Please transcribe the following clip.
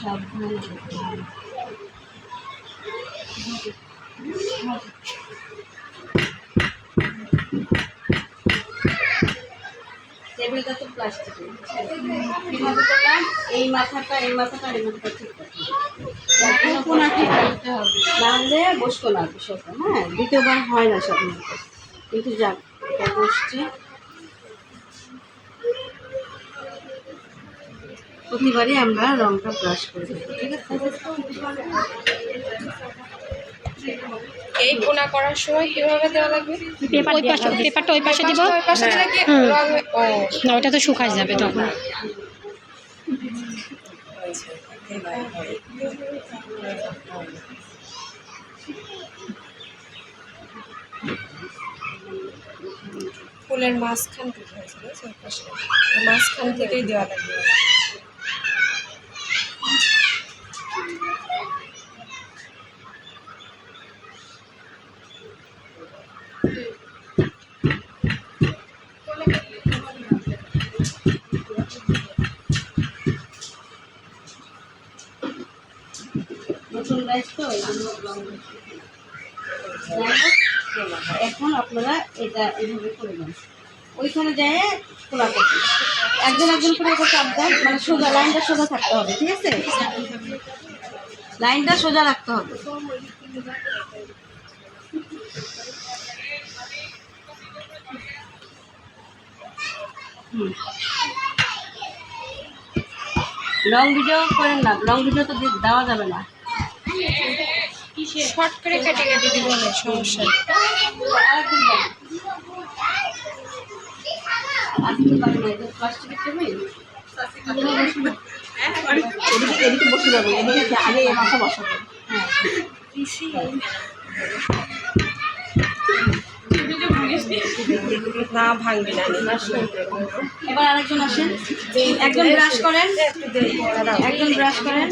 সাবধানে করতে হবে। টেবিলটা তো প্লাস্টিকের এই মাথাটা এই মাথাটা ঠিক ঠিক করতে হবে। হ্যাঁ? দ্বিতীয়বার হয় না সব কিন্তু যাক বসছে। প্রতিবারই আমরা রংটা ব্রাশ করে দেবো ঠিক আছে? এই কোনা করার সময় কীভাবে দেওয়া লাগবে? পেপার ওই পাশে পেপারটা ওই পাশে দিব? ওই পাশে দিলে কি রং ও। না ওটা তো শুকাই যাবে তখন। ফুলের মাঝখান থেকে হয়েছিল মাঝখান থেকেই দেওয়া লাগবে। নতুন গাছ তো। এখন আপনারা এটা এইভাবে করে দেন ওইখানে যায় খোলা করতে একজন একজন করে চাপ দেন মানে সোজা, লাইনটা সোজা থাকতে হবে, ঠিক আছে? লাইনটা সোজা রাখতে হবে। লং ভিডিও করেন না, লং ভিডিও তো দেওয়া যাবে না। শর্ট করে কেটে কেটে দিব না সমস্যা না ভাঙবি না। এবার আরেকজন আসেন। একজন ব্রাশ করেন। একজন ব্রাশ করেন।